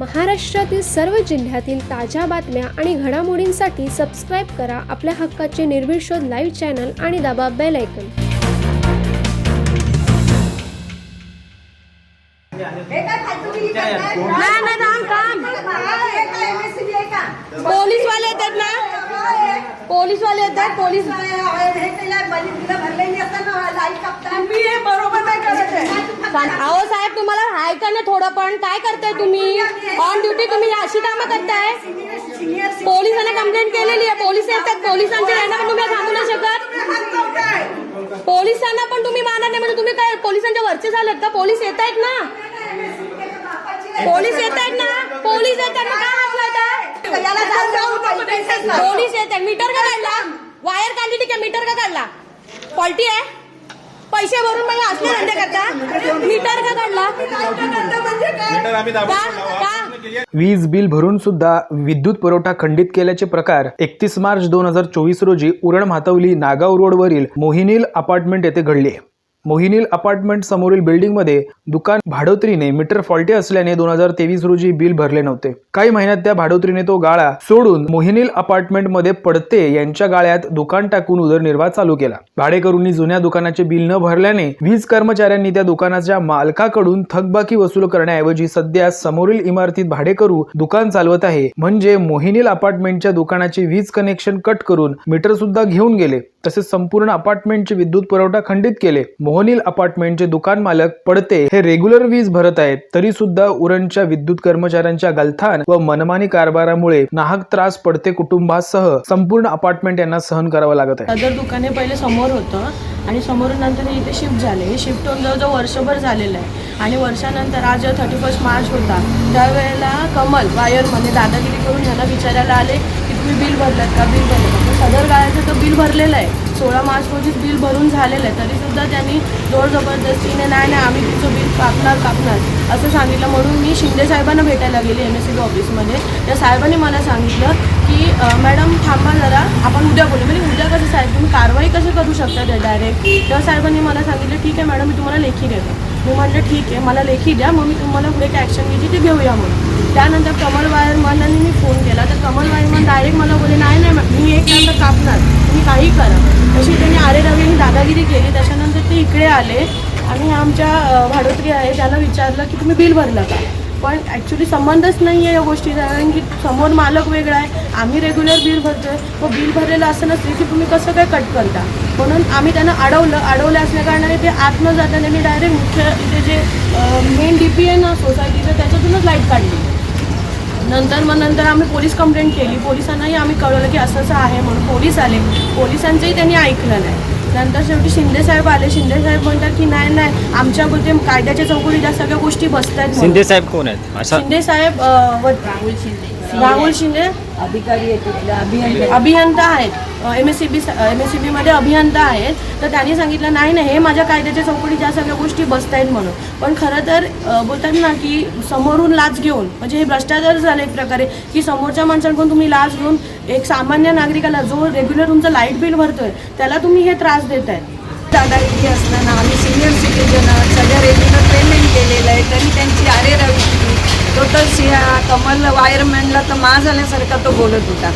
महाराष्ट्रातील सर्व जिल्ह्यातील ताज्या बातम्या आणि घडामोडींसाठी सबस्क्राईब करा आपल्या हक्काचे निर्भीड शोध लाईव्ह चॅनल आणि दाबा बेल ऐकन पोलीस वाले येतात ना? पोलीस वाले येतात पोलीस हे बरोबर अहो साहेब तुम्हाला हाय का नाही थोडं पण. काय करताय तुम्ही? ऑन ड्युटी तुम्ही अशी कामं करताय? पोलिसांना कंप्लेंट केलेली आहे. पोलीस येतात. पोलिसांच्या यांना पण तुम्ही थांबू नाही शकत. पोलिसांना पण तुम्ही मानत नाही. म्हणजे तुम्ही काय पोलिसांच्या वरचे झालेत का? पोलीस येत आहेत ना? पोलीस येत आहेत ना? पोलीस येतात. ना काय हात. पोलीस येत आहेत मीटर का काढला? वायर काढली ठीक आहे. मीटर का काढला? फॉल्टी आहे? पैसे भरून म्हणजे असले धंदे करता मीटर का काढला म्हणजे काय मीटर आम्ही दाबून का? ठेवला. का? वापस केली आहे. वीज बिल भरून सुद्धा विद्युत पुरवठा खंडित केल्याचे प्रकार एकतीस मार्च दोन हजार चोवीस रोजी उरण म्हातवली नागाव रोडवरील मोहिनील अपार्टमेंट येथे घडले मोहिनील अपार्टमेंट समोरील बिल्डिंगमध्ये दुकान भाडोत्रीने मीटर फॉल्टी असल्याने दोन हजार तेवीस रोजी बिल भरले नव्हते. काही महिन्यात त्या भाडोत्रीने तो गाळा सोडून मोहिनील अपार्टमेंटमध्ये पडते यांच्या गाळ्यात दुकान टाकून उदरनिर्वाह चालू केला. भाडेकरूंनी जुन्या दुकानाचे बिल न भरल्याने वीज कर्मचाऱ्यांनी त्या दुकानाच्या मालकाकडून थकबाकी वसूल करण्याऐवजी सध्या समोरील इमारतीत भाडेकरू दुकान चालवत आहे. म्हणजे मोहिनील अपार्टमेंटच्या दुकानाचे वीज कनेक्शन कट करून मीटर सुद्धा घेऊन गेले. तसेच संपूर्ण अपार्टमेंटचे विद्युत पुरवठा खंडित केले. मोहनील अपार्टमेंटचे दुकान मालक पडते हे रेग्युलर वीज भरत आहेत. तरी सुद्धा उरणच्या विद्युत कर्मचाऱ्यांच्या गलथान व मनमानी कारभारामुळे नाहक त्रास पडते कुटुंबासह. संपूर्ण अपार्टमेंट यांना सहन करावं लागत आहे. सदर दुकाने पहिले समोर होतं आणि समोरून नंतर इथे शिफ्ट झाले. हे शिफ्ट होऊन जवळजवळ वर्षभर झालेलं आहे. आणि वर्षानंतर आज थर्टी फर्स्ट मार्च होता त्यावेळेला कमल वायरमध्ये दादागिरी करून ह्यांना विचारायला आले की तुम्ही बिल भरलं का? बिल भरलं तर सदर गाळ्याचं तर बिल भरलेलं आहे. सोळा मार्च रोजीच बिल भरून झालेलं आहे. तरीसुद्धा त्यांनी जोर जबरदस्तीने नाही नाही आम्ही तुमचं बिल कापणार कापणार. असं सांगितलं. म्हणून मी शिंदे साहेबांना भेटायला गेली एम एस सी बी ऑफिसमध्ये त्या साहेबांनी मला सांगितलं की मॅडम थांबा जरा. आपण उद्या बोलू. म्हणजे उद्या कसं साहेब तुम्ही कारवाई कशी करू शकता त्या डायरेक्ट त्या साहेबांनी मला सांगितलं ठीक आहे मॅडम मी तुम्हाला लेखी देतो. मी म्हटलं ठीक आहे मला लेखी द्या. मग मी तुम्हाला पुढे काय ॲक्शन घ्यायची ते घेऊया म्हणून. त्यानंतर कमल वायर मला आता तर कमल वायरमन डायरेक्ट मला बोले नाही नाही मी एक नंतर कापणार. तुम्ही काही करा. अशी त्यांनी आरे रवीने दादागिरी केली. त्याच्यानंतर ते इकडे आले. आणि आमच्या भाडोत्री आहे त्याला विचारलं की तुम्ही बिल भरलं का? पण ॲक्च्युली संबंधच नाही आहे या गोष्टीचा कारण की समोर मालक वेगळा आहे. आम्ही रेग्युलर बिल भरतोय. व बिल भरलेलं असं नसते की तुम्ही कसं काय कट करता? म्हणून आम्ही त्यांना अडवलं. अडवलं असल्याकारणाने ते आत न जाता त्यांनी डायरेक्ट मुख्य इथे जे मेन डी पी आहे ना सोसायटीचं त्याच्यातूनच लाइट काढली. नंतर मग नंतर आम्ही पोलीस कंप्लेंट केली. पोलिसांनाही आम्ही कळवलं की असं असं आहे म्हणून पोलीस आले. पोलिसांचंही त्यांनी ऐकलं नाही. नंतर शेवटी शिंदे साहेब आले. शिंदे साहेब म्हणतात की नाही नाही आमच्या ते कायद्याच्या चौकटीत या सगळ्या गोष्टी बसत आहेत शिंदे साहेब कोण आहेत? असा शिंदे साहेब राहुल शिंदे. राहुल शिंदे अधिकारी आहेत तिथले, अभियंता अभियंता आहेत. M S C B M S C बीमध्ये अभियंता आहेत. तर त्यांनी सांगितलं नाही नाही हे माझ्या कायद्याच्या चौकटीत ज्या सगळ्या गोष्टी बसत आहेत म्हणून. पण खरं तर अ, बोलतात ना की समोरून लाच घेऊन म्हणजे हे भ्रष्टाचार झाले एक प्रकारे की समोरच्या माणसांकडून तुम्ही लाच घेऊन एक सामान्य नागरिकाला जो रेग्युलर तुमचं लाइट बिल भरतोय त्याला तुम्ही हे त्रास देत आहे दादागिरी असताना आम्ही सिनियर सिटीजन आहोत. सगळ्या रेग्युलर पेमेंट केलेलं आहे तरी त्यांची अरे रवी तो तर सिया कमल वायरमॅनला तर मा झाल्यासारखा तो बोलत होता.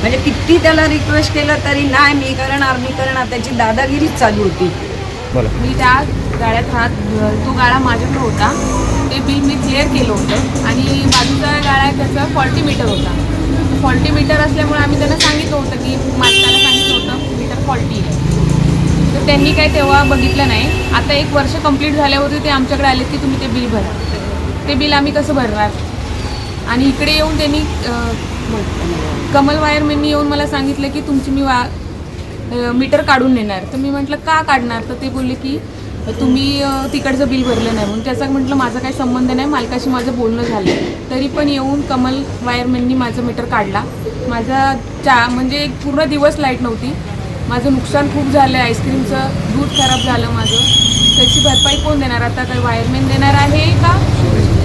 म्हणजे किती त्याला रिक्वेस्ट केलं तरी नाही मी करणार मी करणार त्याची दादागिरीच चालू होती. बोला. मी त्या गाड्यात राहत तो गाळा माझ्याकडे होता. ते बिल मी क्लिअर केलं होतं. आणि बाजूचा गाळा त्याचा फॉल्टी मीटर होता. फॉल्टी मीटर असल्यामुळे आम्ही त्यांना सांगितलं होतं की मालकाला सांगितलं होतं मीटर फॉल्टी आहे. तर त्यांनी काय तेव्हा बघितलं नाही. आता एक वर्ष कंप्लीट झाल्यावरती ते आमच्याकडे आले की तुम्ही ते बिल भरा. ते बिल आम्ही कसं भरणार? आणि इकडे येऊन त्यांनी कमल वायरमॅननी येऊन मला सांगितलं की तुमची मी वा मीटर काढून नेणार. तर मी म्हटलं का काढणार? तर ते बोलले की तुम्ही तिकडचं बिल भरलं नाही. म्हणून त्याचा म्हटलं माझा काही संबंध नाही मालकाशी माझं बोलणं झालं. तरी पण येऊन कमल वायरमॅननी माझं मीटर काढला. माझा चा म्हणजे एक पूर्ण दिवस लाइट नव्हती. माझं नुकसान खूप झालं आहे आईस्क्रीमचं दूध खराब झालं माझं. त्याची भरपाई कोण देणार? आता काय वायरमॅन देणार आहे का?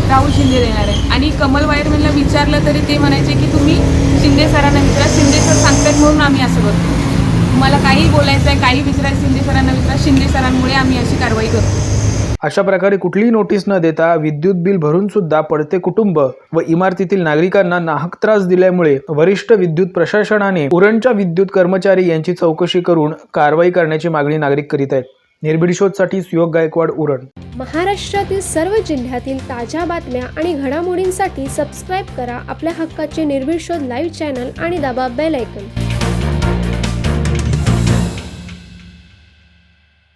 राहुल शिंदे देणार आहे. कमल वायरमॅनला विचारलं तरी ते म्हणायचे की तुम्ही शिंदे सरांना विचारा. शिंदे सर सांगतात म्हणून आम्ही असं करतो. तुम्हाला काही बोलायचं आहे काही विचारायचं शिंदे सरांना विचारा. शिंदे सरांमुळे आम्ही अशी कारवाई करतो. अशा प्रकारे कुठलीही नोटीस न देता विद्युत बिल भरून सुद्धा पडते कुटुंब व इमारतीतील नागरिकांना नाहक त्रास दिल्यामुळे वरिष्ठ विद्युत प्रशासनाने उरणच्या विद्युत कर्मचारी यांची चौकशी करून कारवाई करण्याची मागणी नागरिक करीत आहेत. निर्भीड शोधसाठी सुयोग गायकवाड उरण. महाराष्ट्रातील सर्व जिल्ह्यातील ताज्या बातम्या आणि घडामोडींसाठी सबस्क्राईब करा आपल्या हक्काचे निर्भीड शोध लाईव्ह चॅनल आणि दाबा बेल ऐकन